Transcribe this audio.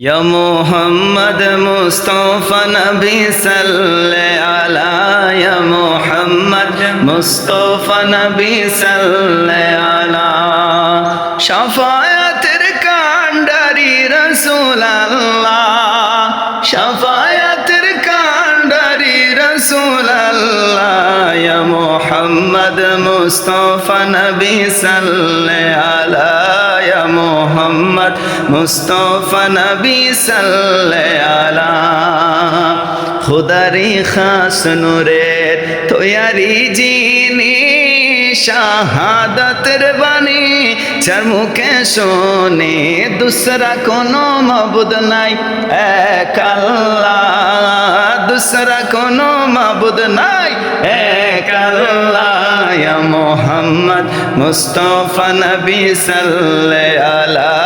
يا محمد مصطفى نبي صل على يا محمد مصطفى نبي صل على شفاعتের কান্ডারি رسول الله شفاعتের কান্ডারি رسول الله يا محمد مصطفى نبي صل على মুহাম্মদ মুস্তাফা নবী সাল্লাল্লাহু। খুদারি খাস নূরের তৈয়ারি জিনি শাহাদাতের বাণী, যার মুখে শোনে দুসরা কোনো মাবুদ নাই। এক আল্লাহ, দুসরা কোনো মাবুদ নাই। এক আল্লাহ মোহাম্মদ মুস্তফা নবী সাল্লাল্লাহু।